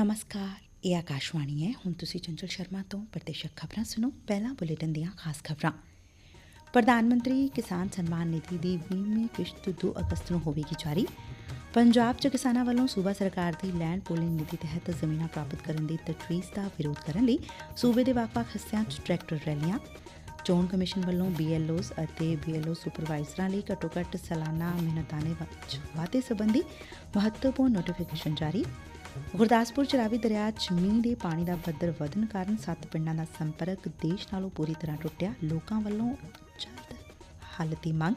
ਨਮਸਕਾਰ, ਇਹ ਆਕਾਸ਼ਵਾਣੀ ਹੈ। ਹੁਣ ਤੁਸੀਂ ਚੰਚਲ ਸ਼ਰਮਾ ਤੋਂ ਪ੍ਰਤੀਸ਼ਕ ਖਬਰਾਂ ਸੁਣੋ। ਪਹਿਲਾਂ ਬੁਲੇਟਿਨ ਦੀਆਂ ਖਾਸ ਖਬਰਾਂ। ਪ੍ਰਧਾਨ ਮੰਤਰੀ ਕਿਸਾਨ ਸਨਮਾਨ ਨਿਧੀ ਦੀ 20ਵੀਂ ਕਿਸ਼ਤ 2 ਅਗਸਤ ਨੂੰ ਹੋਵੇਗੀ ਜਾਰੀ। ਪੰਜਾਬ 'ਚ ਕਿਸਾਨਾਂ ਵੱਲੋਂ ਸੂਬਾ ਸਰਕਾਰ ਦੀ ਲੈਂਡ ਪੂਲਿੰਗ ਨੀਤੀ ਤਹਿਤ ਜ਼ਮੀਨਾਂ ਪ੍ਰਾਪਤ ਕਰਨ ਦੀ ਤਜਵੀਜ਼ ਦਾ ਵਿਰੋਧ ਕਰਨ ਲਈ ਸੂਬੇ ਦੇ ਵੱਖ-ਵੱਖ ਹਿੱਸਿਆਂ 'ਚ ਟਰੈਕਟਰ ਰੈਲੀਆਂ। ਚੋਣ ਕਮਿਸ਼ਨ ਵੱਲੋਂ ਬੀਐਲਓਜ਼ ਅਤੇ ਬੀਐਲਓ ਸੁਪਰਵਾਈਜ਼ਰਾਂ ਲਈ ਘੱਟੋ-ਘੱਟ ਸਾਲਾਨਾ ਮਿਹਨਤਾਨੇ ਵਿੱਚ ਵਾਧੇ ਸੰਬੰਧੀ ਮਹੱਤਵਪੂਰਨ ਨੋਟੀਫਿਕੇਸ਼ਨ ਜਾਰੀ। ਗੁਰਦਾਸਪੁਰ ਚ ਦਰਿਆ 'ਚ ਮੀਂਹ ਦੇ ਪਾਣੀ ਦਾ ਪੱਧਰ ਵਧਣ ਕਾਰਨ ਸੱਤ ਪਿੰਡਾਂ ਦਾ ਸੰਪਰਕ ਦੇਸ਼ ਨਾਲੋਂ ਪੂਰੀ ਤਰ੍ਹਾਂ ਟੁੱਟਿਆ। ਲੋਕਾਂ ਵੱਲੋਂ ਜਲਦ ਹੱਲ ਦੀ ਮੰਗ।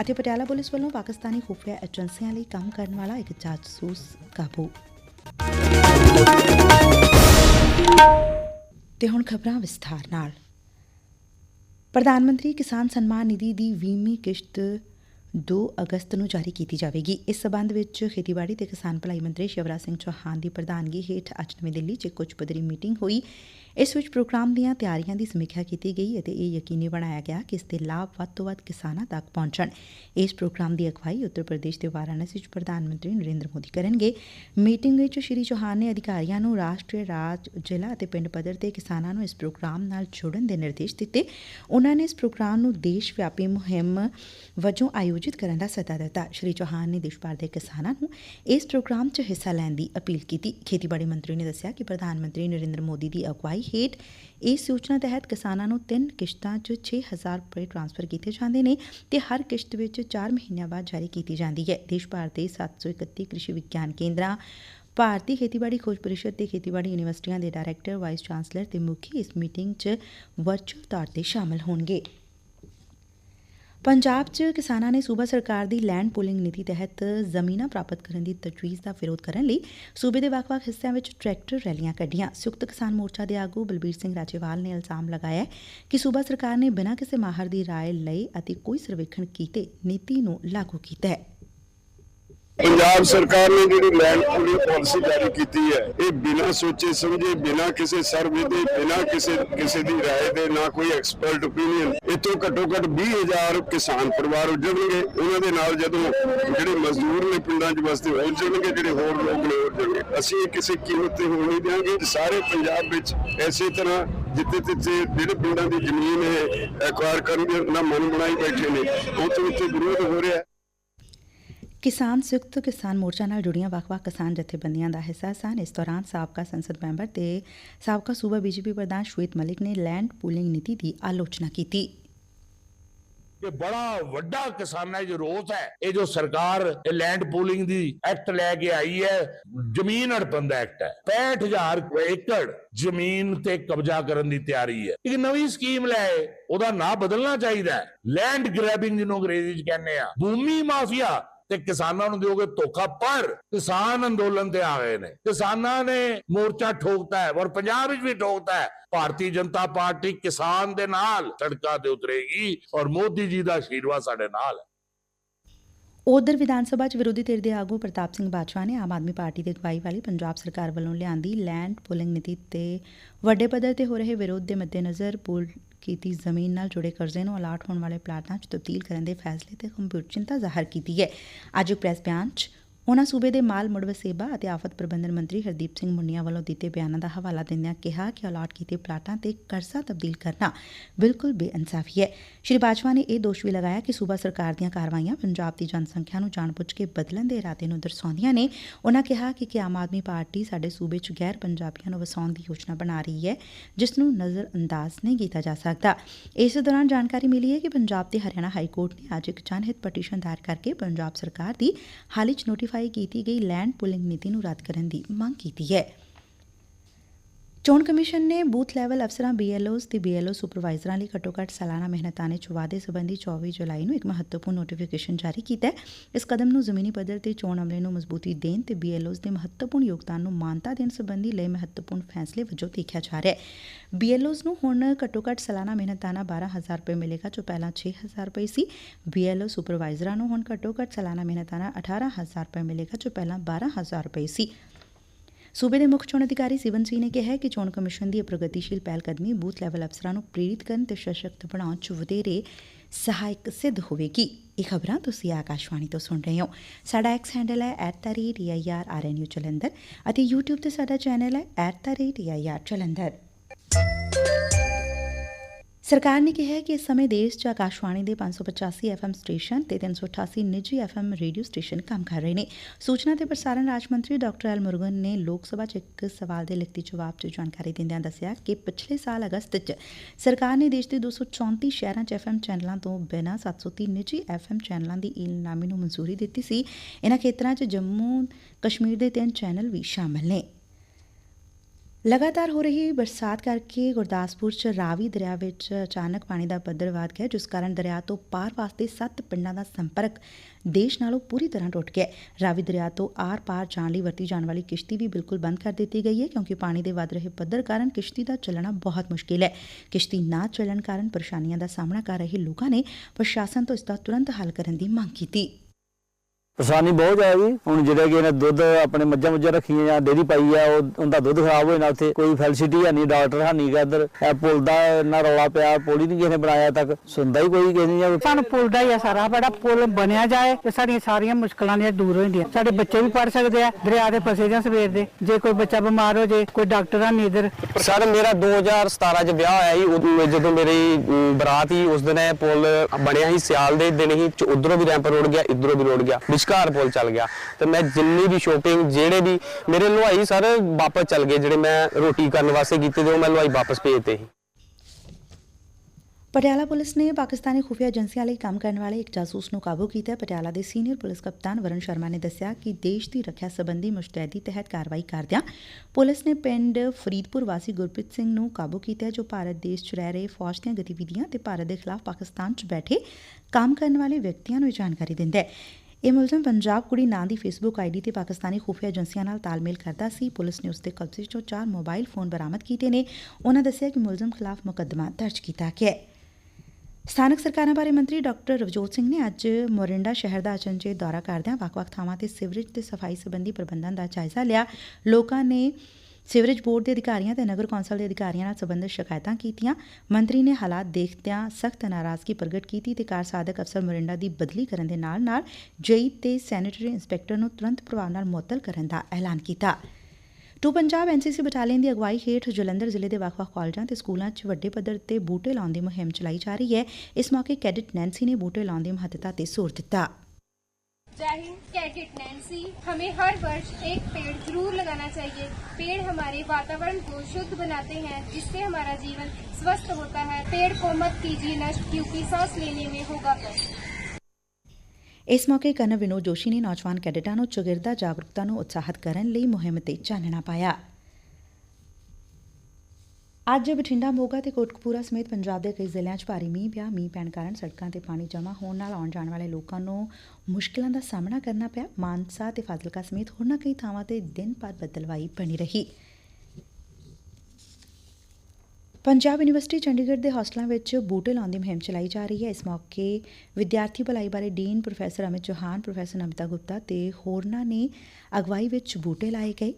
ਅਤੇ ਪਟਿਆਲਾ ਪੁਲਿਸ ਵੱਲੋਂ ਪਾਕਿਸਤਾਨੀ ਖੁਫੀਆ ਏਜੰਸੀਆਂ ਲਈ ਕੰਮ ਕਰਨ ਵਾਲਾ ਇੱਕ ਜਾਸੂਸ ਕਾਬੂ। ਤੇ ਹੁਣ ਖਬਰਾਂ ਵਿਸਥਾਰ ਨਾਲ। ਪ੍ਰਧਾਨ ਮੰਤਰੀ ਕਿਸਾਨ ਸਨਮਾਨ ਨਿਧੀ ਦੀ 20ਵੀਂ ਕਿਸ਼ਤ 2 ਅਗਸਤ ਨੂੰ ਜਾਰੀ ਕੀਤੀ ਜਾਵੇਗੀ। ਇਸ ਸਬੰਧ ਵਿੱਚ ਖੇਤੀਬਾੜੀ ਤੇ ਕਿਸਾਨ ਭਲਾਈ ਮੰਤਰੀ ਸ਼ਿਵਰਾਜ ਸਿੰਘ ਚੌਹਾਨ ਦੀ ਪ੍ਰਧਾਨਗੀ ਹੇਠ ਅੱਜ ਨਵੀਂ ਦਿੱਲੀ 'ਚ ਇੱਕ ਉੱਚ ਪੱਧਰੀ ਮੀਟਿੰਗ ਹੋਈ। ਇਸ ਵਿੱਚ ਪ੍ਰੋਗਰਾਮ ਦੀਆਂ ਤਿਆਰੀਆਂ ਦੀ ਸਮੀਖਿਆ ਕੀਤੀ ਗਈ ਅਤੇ ਇਹ ਯਕੀਨੀ ਬਣਾਇਆ ਗਿਆ ਕਿ ਇਸ ਦੇ ਲਾਭ ਵੱਧ ਤੋਂ ਵੱਧ ਕਿਸਾਨਾਂ ਤੱਕ ਪਹੁੰਚਣ। ਇਸ ਪ੍ਰੋਗਰਾਮ ਦੀ ਅਗਵਾਈ ਉੱਤਰ ਪ੍ਰਦੇਸ਼ ਦੇ ਵਾਰਾਣਸੀ 'ਚ ਪ੍ਰਧਾਨ ਮੰਤਰੀ ਨਰਿੰਦਰ ਮੋਦੀ ਕਰਨਗੇ। ਮੀਟਿੰਗ ਵਿੱਚ ਸ਼੍ਰੀ ਚੌਹਾਨ ਨੇ ਅਧਿਕਾਰੀਆਂ ਨੂੰ ਰਾਸ਼ਟਰੀ ਰਾਜ, ਜ਼ਿਲ੍ਹਾ ਅਤੇ ਪਿੰਡ ਪੱਧਰ ਤੇ ਕਿਸਾਨਾਂ ਨੂੰ ਇਸ ਪ੍ਰੋਗਰਾਮ ਨਾਲ ਜੁੜਨ ਦੇ ਨਿਰਦੇਸ਼ ਦਿੱਤੇ। ਉਹਨਾਂ ਨੇ ਇਸ ਪ੍ਰੋਗਰਾਮ ਨੂੰ ਦੇਸ਼ ਵਿਆਪੀ ਮੁਹਿੰਮ ਵਜੋਂ ਆਯੋਜਿਤ ਕਰਨ ਦਾ ਸੱਦਾ ਦਿੱਤਾ। ਸ਼੍ਰੀ ਚੌਹਾਨ ਨੇ ਦੇਸ਼ ਭਰ ਦੇ ਕਿਸਾਨਾਂ ਨੂੰ ਇਸ ਪ੍ਰੋਗਰਾਮ 'ਚ ਹਿੱਸਾ ਲੈਣ ਦੀ ਅਪੀਲ ਕੀਤੀ। ਖੇਤੀਬਾੜੀ ਮੰਤਰੀ ਨੇ ਦੱਸਿਆ ਕਿ ਪ੍ਰਧਾਨ ਮੰਤਰੀ ਨਰਿੰਦਰ ਮੋਦੀ ਦੀ ਅਗਵਾਈ ਹੇਠ ਇਸ ਸੂਚਨਾ ਤਹਿਤ ਕਿਸਾਨਾਂ ਨੂੰ ਤਿੰਨ ਕਿਸ਼ਤਾਂ 'ਚ 6000 ਰੁਪਏ ਟ੍ਰਾਂਸਫਰ ਕੀਤੇ ਜਾਂਦੇ ਨੇ ਤੇ ਹਰ ਕਿਸ਼ਤ ਵਿੱਚ 4 ਮਹੀਨਿਆਂ ਬਾਅਦ ਜਾਰੀ ਕੀਤੀ ਜਾਂਦੀ ਹੈ। ਦੇਸ਼ ਭਰ ਦੇ 731 ਕ੍ਰਿਸ਼ੀ ਵਿਗਿਆਨ ਕੇਂਦਰਾਂ, ਭਾਰਤੀ ਖੇਤੀਬਾੜੀ ਖੋਜ ਪਰਿਸ਼ਦ ਤੇ ਖੇਤੀਬਾੜੀ ਯੂਨੀਵਰਸਿਟੀਆਂ ਦੇ ਡਾਇਰੈਕਟਰ ਵਾਈਸ ਚਾਂਸਲਰ ਤੇ ਮੁਖੀ ਇਸ ਮੀਟਿੰਗ 'ਚ ਵਰਚੁਅਲ ਤੌਰ ਤੇ ਸ਼ਾਮਲ ਹੋਣਗੇ। ਪੰਜਾਬ 'ਚ ਕਿਸਾਨਾਂ ਨੇ ਸੂਬਾ ਸਰਕਾਰ ਦੀ ਲੈਂਡ ਪੂਲਿੰਗ ਨੀਤੀ ਤਹਿਤ ਜ਼ਮੀਨਾਂ ਪ੍ਰਾਪਤ ਕਰਨ ਦੀ ਤਜਵੀਜ਼ ਦਾ ਵਿਰੋਧ ਕਰਨ ਲਈ ਸੂਬੇ ਦੇ ਵੱਖ-ਵੱਖ ਹਿੱਸਿਆਂ ਵਿੱਚ ਟਰੈਕਟਰ ਰੈਲੀਆਂ ਕੱਢੀਆਂ। ਸੰਯੁਕਤ ਕਿਸਾਨ ਮੋਰਚਾ ਦੇ ਆਗੂ ਬਲਬੀਰ ਸਿੰਘ ਰਾਜੇਵਾਲ ਨੇ ਇਲਜ਼ਾਮ ਲਗਾਇਆ ਕਿ ਸੂਬਾ ਸਰਕਾਰ ਨੇ ਬਿਨਾਂ ਕਿਸੇ ਮਾਹਰ ਦੀ ਰਾਏ ਲਈ ਅਤੇ ਕੋਈ ਸਰਵੇਖਣ ਕੀਤੇ ਨੀਤੀ ਨੂੰ ਲਾਗੂ ਕੀਤਾ ਹੈ। ਪੰਜਾਬ ਸਰਕਾਰ ਨੇ ਜਿਹੜੀ ਲੈਂਡ ਪੂਲਿੰਗ ਪਾਲਿਸੀ ਜਾਰੀ ਕੀਤੀ ਹੈ ਇਹ ਬਿਨਾਂ ਸੋਚੇ ਸਮਝੇ ਬਿਨਾਂ ਕਿਸੇ ਸਰਵੇ ਦੇ ਬਿਨਾਂ ਕਿਸੇ ਕਿਸੇ ਦੀ رائے ਦੇ ਨਾ ਕੋਈ ਐਕਸਪਰਟ ਓਪੀਨੀਅਨ ਇਤੋਂ ਘੱਟੋ ਘੱਟ 20000 ਕਿਸਾਨ ਪਰਿਵਾਰ ਉੱਜਣਗੇ ਉਹਨਾਂ ਦੇ ਨਾਲ ਜਦੋਂ ਜਿਹੜੇ ਮਜ਼ਦੂਰ ਨੇ ਪਿੰਡਾਂ 'ਚ ਵਸਦੇ ਹੋ ਉੱਜਣਗੇ ਜਿਹੜੇ ਹੋਰ ਲੋਕ ਨੇ ਉੱਜਣਗੇ ਅਸੀਂ ਇਹ ਕਿਸੇ ਕੀਮਤ ਤੇ ਹੋਣ ਨਹੀਂ ਦਿਆਂਗੇ ਸਾਰੇ ਪੰਜਾਬ ਵਿੱਚ ਐਸੇ ਤਰ੍ਹਾਂ ਜਿੱਥੇ ਜਿੱਥੇ ਜਿਹੜੇ ਪਿੰਡਾਂ ਦੀ ਜ਼ਮੀਨ ਹੈ ਐਕਵਾਇਰ ਕਰਨ ਦੇ ਨਾ ਮਨ ਬਣਾਈ ਬੈਠੇ ਨੇ ਉੱਥੇ ਉੱਥੇ ਵਿਰੋਧ ਹੋ ਰਿਹਾ ਹੈ ਕਿਸਾਨ ਸੰਯੁਕਤ ਕਿਸਾਨ ਮੋਰਚਾ ਨਾਲ ਜੁੜੀਆਂ ਵੱਖ-ਵੱਖ ਕਿਸਾਨ ਜਥੇਬੰਦੀਆਂ ਦਾ ਹਿੱਸਾ ਸਨ। ਇਸ ਦੌਰਾਨ ਸਾਬਕਾ ਸੰਸਦ ਮੈਂਬਰ ਤੇ ਸਾਬਕਾ ਸੂਬਾ ਬੀਜੇਪੀ ਪ੍ਰਧਾਨ ਸ਼ਵੇਤ ਮਲਿਕ ਨੇ ਲੈਂਡ ਪੂਲਿੰਗ ਨੀਤੀ ਦੀ ਆਲੋਚਨਾ ਕੀਤੀ। ਇਹ ਬੜਾ ਵੱਡਾ ਕਿਸਾਨਾਂ 'ਚ ਰੋਸ ਹੈ। ਇਹ ਜੋ ਸਰਕਾਰ ਇਹ ਲੈਂਡ ਪੂਲਿੰਗ ਦੀ ਐਕਟ ਲੈ ਕੇ ਆਈ ਹੈ ਜ਼ਮੀਨ ਹੜਪਣ ਦਾ ਐਕਟ ਹੈ। 65000 ਏਕੜ ਜ਼ਮੀਨ ਤੇ ਕਬਜ਼ਾ ਕਰਨ ਦੀ ਤਿਆਰੀ ਹੈ। ਇੱਕ ਨਵੀਂ ਸਕੀਮ ਲੈ ਆਏ, ਉਹਦਾ ਨਾਂ ਬਦਲਣਾ ਚਾਹੀਦਾ ਹੈ। ਲੈਂਡ ਗ੍ਰੈਬਿੰਗ ਜਿਹਨੂੰ ਅੰਗਰੇਜ਼ੀ 'ਚ ਕਹਿੰਦੇ ਆ ਭੂਮੀ ਮਾਫੀਆ। ਤੇ ਕਿਸਾਨਾਂ ਨੂੰ ਦਿਓਗੇ ਧੋਖਾ, ਪਰ ਕਿਸਾਨ ਅੰਦੋਲਨ ਤੇ ਆ ਗਏ ਨੇ। ਕਿਸਾਨਾਂ ਨੇ ਮੋਰਚਾ ਠੋਕਤਾ ਹੈ ਔਰ ਪੰਜਾਬ ਵਿੱਚ ਵੀ ਠੋਕਤਾ ਹੈ। ਭਾਰਤੀ ਜਨਤਾ ਪਾਰਟੀ ਕਿਸਾਨ ਦੇ ਨਾਲ ਸੜਕਾਂ ਤੇ ਉਤਰੇਗੀ ਔਰ ਮੋਦੀ ਜੀ ਦਾ ਆਸ਼ੀਰਵਾਦ ਸਾਡੇ ਨਾਲ ਹੈ। ਉਧਰ ਵਿਧਾਨ ਸਭਾ 'ਚ ਵਿਰੋਧੀ ਧਿਰ ਦੇ ਆਗੂ ਪ੍ਰਤਾਪ ਸਿੰਘ ਬਾਜਵਾ ਨੇ ਆਮ ਆਦਮੀ ਪਾਰਟੀ ਦੀ ਅਗਵਾਈ ਵਾਲੀ ਪੰਜਾਬ ਸਰਕਾਰ ਵੱਲੋਂ ਲਿਆਂਦੀ ਲੈਂਡ ਪੂਲਿੰਗ ਨੀਤੀ ਤੇ ਵੱਡੇ ਪੱਧਰ ਤੇ ਹੋ ਰਹੇ ਵਿਰੋਧ ਦੇ ਮੱਦੇਨਜ਼ਰ ਕੀਤੀ, ਜ਼ਮੀਨ ਨਾਲ ਜੁੜੇ ਕਰਜ਼ੇ ਨੂੰ ਅਲਾਟ ਹੋਣ ਵਾਲੇ ਪਲਾਟਾਂ 'ਚ ਤਬਦੀਲ ਕਰਨ ਦੇ ਫੈਸਲੇ ਤੇ ਗੰਭੀਰ ਚਿੰਤਾ ਜ਼ਾਹਰ ਕੀਤੀ ਹੈ। ਅੱਜ ਇੱਕ ਪ੍ਰੈਸ ਬਿਆਨ 'ਚ ਉਨ੍ਹਾਂ ਸੂਬੇ ਦੇ ਮਾਲ ਮੁੜ ਵਸੇਬਾ ਅਤੇ ਆਫਤ ਪ੍ਰਬੰਧਨ ਮੰਤਰੀ ਹਰਦੀਪ ਸਿੰਘ ਮੁੰਨੀਆਂ ਵੱਲੋਂ ਦਿੱਤੇ ਬਿਆਨਾਂ ਦਾ ਹਵਾਲਾ ਦਿੰਦਿਆਂ ਕਿਹਾ ਕਿ ਅਲਾਟ ਕੀਤੇ ਪਲਾਟਾਂ ਤੇ ਕਰਜ਼ਾ ਤਬਦੀਲ ਕਰਨਾ ਬਿਲਕੁਲ ਬੇਇਨਸਾਫੀ ਹੈ। ਸ਼੍ਰੀ ਬਾਜਵਾ ਨੇ ਇਹ ਦੋਸ਼ ਵੀ ਲਗਾਇਆ ਕਿ ਸੂਬਾ ਸਰਕਾਰ ਦੀਆਂ ਕਾਰਵਾਈਆਂ ਪੰਜਾਬ ਦੀ ਜਨਸੰਖਿਆ ਨੂੰ ਜਾਣਬੁੱਝ ਕੇ ਬਦਲਣ ਦੇ ਇਰਾਦੇ ਨੂੰ ਦਰਸਾਉਂਦੀਆਂ ਨੇ। ਉਨ੍ਹਾਂ ਕਿਹਾ ਕਿ ਕਿ ਆਮ ਆਦਮੀ ਪਾਰਟੀ ਸਾਡੇ ਸੂਬੇ 'ਚ ਗੈਰ ਪੰਜਾਬੀਆਂ ਨੂੰ ਵਸਾਉਣ ਦੀ ਯੋਜਨਾ ਬਣਾ ਰਹੀ ਹੈ, ਜਿਸ ਨੂੰ ਨਜ਼ਰ ਅੰਦਾਜ਼ ਨਹੀਂ ਕੀਤਾ ਜਾ ਸਕਦਾ। ਇਸ ਦੌਰਾਨ ਜਾਣਕਾਰੀ ਮਿਲੀ ਹੈ ਕਿ ਪੰਜਾਬ ਤੇ ਹਰਿਆਣਾ ਹਾਈ ਕੋਰਟ ਨੇ ਅੱਜ ਇੱਕ ਜਨਹਿਤ ਪਟੀਸ਼ਨ ਦਾਇਰ ਕਰਕੇ ਪੰਜਾਬ ਸਰਕਾਰ ਦੀ ਹਾਲ ਹੀ 'ਚ ਨੋਟੀਫਾਈ ਕੀਤੀ ਗਈ ਲੈਂਡ ਪੁਲਿੰਗ ਨੀਤੀ ਨੂੰ ਰੱਦ ਕਰਨ ਦੀ ਮੰਗ ਕੀਤੀ ਹੈ। ਚੋਣ ਕਮਿਸ਼ਨ ਨੇ ਬੂਥ ਲੈਵਲ ਅਫਸਰਾਂ ਬੀਐਲਓਜ਼ ਤੇ ਬੀਐਲਓ ਸੁਪਰਵਾਈਜ਼ਰਾਂ ਲਈ ਘੱਟੋ-ਘੱਟ ਸਾਲਾਨਾ ਮਿਹਨਤਾਨੇ ਚ ਵਾਅਦੇ ਸੰਬੰਧੀ 24 ਜੁਲਾਈ ਨੂੰ ਇੱਕ ਮਹੱਤਵਪੂਰਨ ਨੋਟੀਫਿਕੇਸ਼ਨ ਜਾਰੀ ਕੀਤਾ ਹੈ। ਇਸ ਕਦਮ ਨੂੰ ਜ਼ਮੀਨੀ ਪੱਧਰ ਤੇ ਚੋਣ ਅਮਲੇ ਨੂੰ ਮਜ਼ਬੂਤੀ ਦੇਣ ਤੇ ਬੀਐਲਓਜ਼ ਦੇ ਮਹੱਤਵਪੂਰਨ ਯੋਗਦਾਨ ਨੂੰ ਮਾਨਤਾ ਦੇਣ ਸੰਬੰਧੀ ਲਏ ਮਹੱਤਵਪੂਰਨ ਫੈਸਲੇ ਵਜੋਂ ਦੇਖਿਆ ਜਾ ਰਿਹਾ ਹੈ। ਬੀਐਲਓਜ਼ ਨੂੰ ਹੁਣ ਘੱਟੋ-ਘੱਟ ਸਾਲਾਨਾ ਮਿਹਨਤਾਨਾ 12000 ਰੁਪਏ ਮਿਲੇਗਾ, ਜੋ ਪਹਿਲਾਂ 6000 ਰੁਪਏ ਸੀ। ਬੀਐਲਓ ਸੁਪਰਵਾਈਜ਼ਰਾਂ ਨੂੰ ਹੁਣ ਘੱਟੋ-ਘੱਟ ਸਾਲਾਨਾ ਮਿਹਨਤਾਨਾ 18000 ਰੁਪਏ ਮਿਲੇਗਾ, ਜੋ ਪਹਿਲਾਂ 12000 ਰੁਪਏ ਸੀ। ਸੂਬੇ ਦੇ ਮੁੱਖ ਚੋਣ ਅਧਿਕਾਰੀ ਸਿਵਨ ਸਿੰਘ ਨੇ ਕਿਹਾ ਕਿ ਚੋਣ ਕਮਿਸ਼ਨ ਦੀ ਇਹ ਪ੍ਰਗਤੀਸ਼ੀਲ ਪਹਿਲ ਕਦਮੀ ਬੂਥ ਲੈਵਲ ਅਫਸਰਾਂ ਨੂੰ ਪ੍ਰੇਰਿਤ ਕਰਨ ਤੇ ਸਸ਼ਕਤ ਬਣਾਉਣ 'ਚ ਵਧੇਰੇ ਸਹਾਇਕ ਸਿੱਧ ਹੋਵੇਗੀ। ਇਹ ਖਬਰਾਂ ਤੁਸੀਂ ਆਕਾਸ਼ਵਾਣੀ ਤੋਂ ਸੁਣ ਰਹੇ ਹੋ। ਸਾਡਾ ਐਕਸ ਹੈਂਡਲ ਹੈ @airrnu ਜਲੰਧਰ ਅਤੇ YouTube ਤੇ ਸਾਡਾ ਚੈਨਲ ਹੈ @airr ਜਲੰਧਰ ਸਰਕਾਰ ਨੇ ਕਿਹਾ ਹੈ ਕਿ ਇਸ ਸਮੇਂ ਦੇਸ਼ 'ਚ ਆਕਾਸ਼ਵਾਣੀ ਦੇ 585 ਐਫਐਮ ਸਟੇਸ਼ਨ ਤੇ 388 ਨਿੱਜੀ ਐਫਐਮ ਰੇਡੀਓ ਸਟੇਸ਼ਨ ਕੰਮ ਕਰ ਰਹੇ ਨੇ। ਸੂਚਨਾ ਤੇ ਪ੍ਰਸਾਰਣ ਰਾਜ ਮੰਤਰੀ ਡਾਕਟਰ ਐਲ ਮੁਰਗਨ ਨੇ ਲੋਕ ਸਭਾ 'ਚ ਇੱਕ ਸਵਾਲ ਦੇ ਲਿਖਤੀ ਜਵਾਬ 'ਚ ਜਾਣਕਾਰੀ ਦਿੰਦਿਆਂ ਦੱਸਿਆ ਕਿ ਪਿਛਲੇ ਸਾਲ ਅਗਸਤ 'ਚ ਸਰਕਾਰ ਨੇ ਦੇਸ਼ ਦੇ 234 ਸ਼ਹਿਰਾਂ 'ਚ ਐਫਐਮ ਚੈਨਲਾਂ ਤੋਂ ਬਿਨਾਂ 730 ਨਿੱਜੀ ਐਫਐਮ ਚੈਨਲਾਂ ਦੀ ਈਲਨਾਮੀ ਨੂੰ ਮਨਜ਼ੂਰੀ ਦਿੱਤੀ ਸੀ। ਇਨ੍ਹਾਂ ਖੇਤਰਾਂ 'ਚ ਜੰਮੂ ਕਸ਼ਮੀਰ ਦੇ ਤਿੰਨ ਚੈਨਲ ਵੀ ਸ਼ਾਮਲ ਨੇ। ਲਗਾਤਾਰ ਹੋ ਰਹੀ ਬਰਸਾਤ ਕਰਕੇ ਗੁਰਦਾਸਪੁਰ ਚ ਰਾਵੀ ਦਰਿਆ ਵਿੱਚ ਅਚਾਨਕ ਪਾਣੀ ਦਾ ਪੱਧਰ ਵਧ ਗਿਆ, ਜਿਸ ਕਾਰਨ ਦਰਿਆ ਤੋਂ ਪਾਰ ਵਾਸਤੇ ਸੱਤ ਪਿੰਡਾਂ ਦਾ ਸੰਪਰਕ ਦੇਸ਼ ਨਾਲੋਂ ਪੂਰੀ ਤਰ੍ਹਾਂ ਟੁੱਟ ਗਿਆ ਰਾਵੀ ਦਰਿਆ ਤੋਂ ਆਰ-ਪਾਰ ਜਾਣ ਲਈ ਵਰਤੀ ਜਾਣ ਵਾਲੀ ਕਿਸ਼ਤੀ ਵੀ ਬਿਲਕੁਲ ਬੰਦ ਕਰ ਦਿੱਤੀ ਗਈ ਹੈ, ਕਿਉਂਕਿ ਪਾਣੀ ਦੇ ਵਧ ਰਹੇ ਪੱਧਰ ਕਾਰਨ ਕਿਸ਼ਤੀ ਦਾ ਚੱਲਣਾ ਬਹੁਤ ਮੁਸ਼ਕਿਲ ਹੈ। ਕਿਸ਼ਤੀ ਨਾ ਚੱਲਣ ਕਾਰਨ ਪਰੇਸ਼ਾਨੀਆਂ ਦਾ ਸਾਹਮਣਾ ਕਰ ਰਹੇ ਲੋਕਾਂ ਨੇ ਪ੍ਰਸ਼ਾਸਨ ਤੋਂ ਇਸ ਦਾ ਤੁਰੰਤ ਹੱਲ ਕਰਨ ਦੀ ਮੰਗ ਕੀਤੀ। ਪਰੇਸ਼ਾਨੀ ਬਹੁਤ ਜ਼ਿਆਦਾ ਜੀ। ਹੁਣ ਜਿਹੜੇ ਕਿ ਇਹਨੇ ਦੁੱਧ ਆਪਣੇ ਮੱਝਾਂ ਮੁੱਝਾਂ ਰੱਖੀਆਂ ਜਾਂ ਡੇਰੀ ਪਾਈ ਆ ਉਹ ਉਹਦਾ ਦੁੱਧ ਖਰਾਬ ਹੋ ਜਾਣਾ ਉੱਥੇ। ਕੋਈ ਫੈਸਿਲਿਟੀ ਹੈ ਨਹੀਂ ਡਾਕਟਰ ਹੈ ਨਹੀਂ ਗਾ ਇੱਧਰ। ਇਹ ਪੁਲ ਦਾ ਨਾ ਰੌਲਾ ਪਿਆ ਪੁਲ ਹੀ ਨਹੀਂ ਕਿਸੇ ਨੇ ਬਣਾਇਆ ਤੱਕ। ਸੁਣਦਾ ਹੀ ਕੋਈ ਕਿਸੇ ਨਹੀਂ ਆ। ਸਾਨੂੰ ਪੁੱਲ ਦਾ ਹੀ ਆ ਸਾਰਾ। ਬੜਾ ਪੁੱਲ ਬਣਿਆ ਜਾਏ ਤੇ ਸਾਡੀਆਂ ਸਾਰੀਆਂ ਮੁਸ਼ਕਲਾਂ ਨੇ ਦੂਰ ਹੋ ਜਾਂਦੀਆਂ। ਸਾਡੇ ਬੱਚੇ ਵੀ ਪੜ ਸਕਦੇ ਆ ਦਰਿਆ ਦੇ ਫਸੇ ਜਾਂ ਸਵੇਰ ਦੇ। ਜੇ ਕੋਈ ਬੱਚਾ ਬਿਮਾਰ ਹੋ ਜੇ ਕੋਈ ਡਾਕਟਰ ਆ ਨਹੀਂ ਇੱਧਰ। ਸਰ ਮੇਰਾ 2017 ਚ ਵਿਆਹ ਹੋਇਆ ਸੀ। ਉਦੋਂ ਜਦੋਂ ਮੇਰੀ ਬਰਾਤ ਸੀ ਉਸ ਦਿਨ ਇਹ ਪੁਲ ਬਣਿਆ ਸੀ। ਸਿਆਲ ਦੇ ਦਿਨ ਹੀ ਉਧਰੋਂ ਵੀ ਰੈਂਪ ਰੋਡ ਗਿਆ ਇਧਰੋਂ ਵੀ ਰੋਡ ਗਿਆ। ਵਿਚਕਾਰ ਪੁਲ ਚੱਲ ਗਿਆ। ਤੇ ਮੈਂ ਜਿੰਨੀ ਵੀ ਸ਼ੋਪਿੰਗ ਜਿਹੜੇ ਵੀ ਮੇਰੇ ਹਲਵਾਈ ਸਰ ਵਾਪਸ ਚੱਲ ਗਏ, ਜਿਹੜੇ ਮੈਂ ਰੋਟੀ ਕਰਨ ਵਾਸਤੇ ਕੀਤੇ ਤੇ ਉਹ ਮੈਂ ਹਲਵਾਈ ਵਾਪਸ ਭੇਜਤੇ ਸੀ। ਪਟਿਆਲਾ ਪੁਲਿਸ ਨੇ ਪਾਕਿਸਤਾਨੀ ਖੁਫੀਆ ਏਜੰਸੀਆਂ ਲਈ ਕੰਮ ਕਰਨ ਵਾਲੇ ਇੱਕ ਜਾਸੂਸ ਨੂੰ ਕਾਬੂ ਕੀਤਾ। ਪਟਿਆਲਾ ਦੇ ਸੀਨੀਅਰ ਪੁਲਿਸ ਕਪਤਾਨ ਵਰਨ ਸ਼ਰਮਾ ਨੇ ਦੱਸਿਆ ਕਿ ਦੇਸ਼ ਦੀ ਰੱਖਿਆ ਸੰਬੰਧੀ ਮੁਸ਼ਤੈਦੀ ਤਹਿਤ ਕਾਰਵਾਈ ਕਰਦਿਆਂ ਪੁਲਿਸ ਨੇ ਪਿੰਡ ਫਰੀਦਪੁਰ ਵਾਸੀ ਗੁਰਪ੍ਰੀਤ ਸਿੰਘ ਨੂੰ ਕਾਬੂ ਕੀਤਾ, ਜੋ ਭਾਰਤ ਦੇਸ਼ 'ਚ ਰਹਿ ਰਹੇ ਫੌਜ ਦੀਆਂ ਗਤੀਵਿਧੀਆਂ ਤੇ ਭਾਰਤ ਦੇ ਖਿਲਾਫ ਪਾਕਿਸਤਾਨ 'ਚ ਬੈਠੇ ਕੰਮ ਕਰਨ ਵਾਲੇ ਵਿਅਕਤੀਆਂ ਨੂੰ ਜਾਣਕਾਰੀ ਦਿੰਦਾ ਹੈ। ਇਹ ਮੁਲਜ਼ਮ ਪੰਜਾਬ ਕੁੜੀ ਨਾਂ ਦੀ ਫੇਸਬੁੱਕ ਆਈਡੀ ਤੇ ਪਾਕਿਸਤਾਨੀ ਖੁਫੀਆ ਏਜੰਸੀਆਂ ਨਾਲ ਤਾਲਮੇਲ ਕਰਦਾ ਸੀ। ਪੁਲਿਸ ਨੇ ਉਸ ਦੇ ਕਬਜ਼ੇ 'ਚੋਂ ਚਾਰ ਮੋਬਾਈਲ ਫੋਨ ਬਰਾਮਦ ਕੀਤੇ ਨੇ। ਉਹਨਾਂ ਦੱਸਿਆ ਕਿ ਮੁਲਜ਼ਮ ਖਿਲਾਫ ਮੁਕੱਦਮਾ ਦਰਜ ਕੀਤਾ ਗਿਆ ਹੈ। ਸਥਾਨਕ ਸਰਕਾਰਾਂ ਬਾਰੇ ਮੰਤਰੀ ਡਾਕਟਰ ਰਵਜੋਤ ਸਿੰਘ ਨੇ ਅੱਜ ਮੋਰਿੰਡਾ ਸ਼ਹਿਰ ਦਾ ਅਚਨਚੇਤ ਦੌਰਾ ਕਰਦਿਆਂ ਵੱਖ-ਵੱਖ ਥਾਵਾਂ ਤੇ ਸਿਵਰੇਜ ਤੇ ਸਫ਼ਾਈ ਸੰਬੰਧੀ ਪ੍ਰਬੰਧਾਂ ਦਾ ਜਾਇਜ਼ਾ ਲਿਆ। ਲੋਕਾਂ ਨੇ ਸੀਵਰੇਜ ਬੋਰਡ ਦੇ ਅਧਿਕਾਰੀਆਂ ਤੇ ਨਗਰ ਕੌਂਸਲ ਦੇ ਅਧਿਕਾਰੀਆਂ ਨਾਲ ਸਬੰਧਤ ਸ਼ਿਕਾਇਤਾਂ ਕੀਤੀਆਂ। ਮੰਤਰੀ ਨੇ ਹਾਲਾਤ ਦੇਖਦਿਆਂ ਸਖਤ ਨਾਰਾਜ਼ਗੀ ਪ੍ਰਗਟ ਕੀਤੀ ਤੇ ਕਾਰ ਸਾਧਕ ਅਫਸਰ ਮੋਰਿੰਡਾ ਦੀ ਬਦਲੀ ਕਰਨ ਦੇ ਨਾਲ-ਨਾਲ ਜਈ ਤੇ ਸੈਨੇਟਰੀ ਇੰਸਪੈਕਟਰ ਨੂੰ ਤੁਰੰਤ ਪ੍ਰਭਾਵ ਨਾਲ ਮੁਅੱਤਲ ਕਰਨ ਦਾ ਐਲਾਨ ਕੀਤਾ। ਟੂ ਪੰਜਾਬ ਐਨਸੀਸੀ ਬਟਾਲੀਅਨ ਦੀ ਅਗਵਾਈ ਹੇਠ ਜਲੰਧਰ ਜ਼ਿਲ੍ਹੇ ਦੇ ਵੱਖ-ਵੱਖ ਕਾਲਜਾਂ ਤੇ ਸਕੂਲਾਂ 'ਚ ਵੱਡੇ ਪੱਧਰ ਤੇ ਬੂਟੇ ਲਾਉਣ ਦੀ ਮੁਹਿੰਮ ਚਲਾਈ ਜਾ ਰਹੀ ਹੈ। ਇਸ ਮੌਕੇ ਕੈਡਿਟ ਨੈਂਸੀ ਨੇ ਬੂਟੇ ਲਾਉਣ ਦੀ ਮਹੱਤਤਾ ਤੇ ਜ਼ੋਰ ਦਿੱਤਾ। जय हिंद कैडेट नैन्सी हमें हर वर्ष एक पेड़ जरूर लगाना चाहिए पेड़ हमारे वातावरण को शुद्ध बनाते हैं जिससे हमारा जीवन स्वस्थ होता है पेड़ को मत कीजिए नष्ट क्योंकि सांस लेने में होगा कष्ट ਇਸ ਮੌਕੇ ਕਰਨ ਵਿਨੋਦ ਜੋਸ਼ੀ ਨੇ ਨੌਜਵਾਨ ਕੈਡਿਟਾਂ ਨੂੰ ਚੌਗਿਰਦਾ ਜਾਗਰੂਕਤਾ ਨੂੰ ਉਤਸ਼ਾਹਿਤ ਕਰਨ ਲਈ ਮੁਹਿੰਮ ਤੇ ਚਾਨਣਾ ਪਾਇਆ ਅੱਜ ਬਠਿੰਡਾ ਮੋਗਾ ਤੇ ਕੋਟਕਪੂਰਾ ਸਮੇਤ ਪੰਜਾਬ ਦੇ ਕਈ ਜ਼ਿਲ੍ਹਿਆਂ 'ਚ ਭਾਰੀ ਮੀਂਹ ਪਿਆ। ਮੀਂਹ ਪੈਣ ਕਾਰਨ ਸੜਕਾਂ ਤੇ ਪਾਣੀ ਜਮ੍ਹਾਂ ਹੋਣ ਨਾਲ ਆਉਣ ਜਾਣ ਵਾਲੇ ਲੋਕਾਂ ਨੂੰ ਮੁਸ਼ਕਲਾਂ ਦਾ ਸਾਹਮਣਾ ਕਰਨਾ ਪਿਆ। ਮਾਨਸਾ ਤੇ ਫਾਜ਼ਿਲਕਾ ਸਮੇਤ ਹੋਰਨਾਂ ਕਈ ਥਾਵਾਂ ਤੇ ਦਿਨ ਭਰ ਬੱਦਲਵਾਈ ਬਣੀ ਰਹੀ। ਪੰਜਾਬ ਯੂਨੀਵਰਸਿਟੀ ਚੰਡੀਗੜ੍ਹ ਦੇ ਹੋਸਟਲਾਂ ਵਿੱਚ ਬੂਟੇ ਲਾਉਣ ਦੀ ਮੁਹਿੰਮ ਚਲਾਈ ਜਾ ਰਹੀ ਹੈ। ਇਸ ਮੌਕੇ ਵਿਦਿਆਰਥੀ ਭਲਾਈ ਬਾਰੇ dean professor Amit Chauhan, professor Namita Gupta ਤੇ ਹੋਰਨਾਂ ਨੇ ਅਗਵਾਈ ਵਿੱਚ ਬੂਟੇ ਲਾਏ ਗਏ।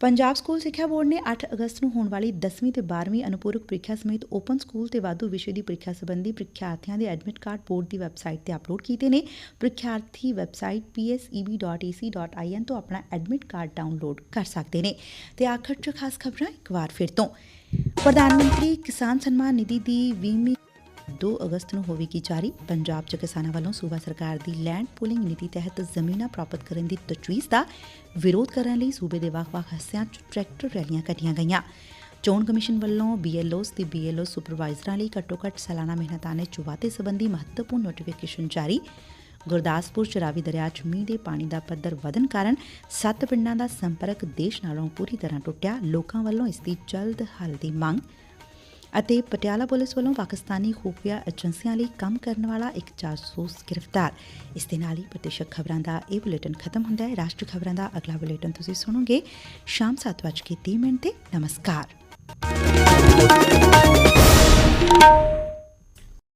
ਪੰਜਾਬ ਸਕੂਲ ਸਿੱਖਿਆ ਬੋਰਡ ਨੇ 8 ਅਗਸਤ ਨੂੰ ਹੋਣ ਵਾਲੀ 10ਵੀਂ ਤੇ 12ਵੀਂ ਅਨੁਪੂਰਕ ਪ੍ਰੀਖਿਆ ਸਮੇਤ ਓਪਨ ਸਕੂਲ ਤੇ ਵਾਧੂ ਵਿਸ਼ੇ ਦੀ ਪ੍ਰੀਖਿਆ ਸੰਬੰਧੀ ਪ੍ਰੀਖਿਆਰਥੀਆਂ ਦੇ ਐਡਮਿਟ ਕਾਰਡ ਬੋਰਡ ਦੀ ਵੈਬਸਾਈਟ ਤੇ ਅਪਲੋਡ ਕੀਤੇ ਨੇ। ਪ੍ਰੀਖਿਆਰਥੀ ਵੈਬਸਾਈਟ pseb.ac.in ਤੋਂ ਆਪਣਾ ਐਡਮਿਟ ਕਾਰਡ ਡਾਊਨਲੋਡ ਕਰ ਸਕਦੇ ਨੇ। ਤੇ ਆਖਰ 'ਚ ਖਾਸ ਖਬਰਾਂ ਇੱਕ ਵਾਰ ਫਿਰ ਤੋਂ। ਪ੍ਰਧਾਨ ਮੰਤਰੀ ਕਿਸਾਨ ਸਨਮਾਨ ਨਿਧੀ ਦੀ 20ਵੀਂ 2 ਅਗਸਤ ਨੂੰ ਹੋਵੇਗੀ ਜਾਰੀ। ਪੰਜਾਬ 'ਚ ਕਿਸਾਨਾਂ ਵੱਲੋਂ ਸੂਬਾ ਸਰਕਾਰ ਦੀ ਲੈਂਡ ਪੂਲਿੰਗ ਨੀਤੀ ਤਹਿਤ ਜ਼ਮੀਨਾਂ ਪ੍ਰਾਪਤ ਕਰਨ ਦੀ ਤਜਵੀਜ਼ ਦਾ ਵਿਰੋਧ ਕਰਨ ਲਈ ਸੂਬੇ ਦੇ ਵੱਖ-ਵੱਖ ਹਿੱਸਿਆਂ 'ਚ ਟਰੈਕਟਰ ਰੈਲੀਆਂ ਕੱਢੀਆਂ ਗਈਆਂ। ਚੋਣ ਕਮਿਸ਼ਨ ਵੱਲੋਂ ਬੀਐਲਓਸ ਤੇ ਬੀਐਲਓ ਸੁਪਰਵਾਈਜ਼ਰਾਂ ਲਈ ਘੱਟੋ-ਘੱਟ ਸਾਲਾਨਾ ਮਿਹਨਤਾਨੇ ਚੁਵਾਤੇ ਸੰਬੰਧੀ ਮਹੱਤਵਪੂਰਨ ਨੋਟੀਫਿਕੇਸ਼ਨ ਜਾਰੀ। ਗੁਰਦਾਸਪੁਰ ਚ ਦਰਿਆ ਚ ਮੀਂਹ ਦੇ ਪਾਣੀ ਦਾ ਪੱਧਰ ਵਧਣ ਕਾਰਨ ਸੱਤ ਪਿੰਡਾਂ ਦਾ ਸੰਪਰਕ ਦੇਸ਼ ਨਾਲੋਂ ਪੂਰੀ ਤਰ੍ਹਾਂ ਟੁੱਟਿਆ। ਲੋਕਾਂ ਵੱਲੋਂ ਇਸ ਦੀ ਜਲਦ ਹੱਲ ਦੀ ਮੰਗ ਅਤੇ ਪਟਿਆਲਾ ਪੁਲਿਸ ਵੱਲੋਂ ਪਾਕਿਸਤਾਨੀ ਖੂਫੀਆ ਏਜੰਸੀਆਂ ਲਈ ਕੰਮ ਕਰਨ ਵਾਲਾ ਇੱਕ ਜਾਸੂਸ ਗ੍ਰਿਫਤਾਰ। ਇਸ ਦੇ ਨਾਲ ਹੀ ਪ੍ਰਤੀਸ਼ਕ ਖਬਰਾਂ ਦਾ ਇਹ ਬੁਲੇਟਿਨ ਖਤਮ ਹੁੰਦਾ ਹੈ। ਰਾਸ਼ਟਰੀ ਖਬਰਾਂ ਦਾ ਅਗਲਾ ਬੁਲੇਟਿਨ ਤੁਸੀਂ ਸੁਣੋਗੇ ਸ਼ਾਮ 7:30 ਮਿੰਟ ਤੇ। ਨਮਸਕਾਰ।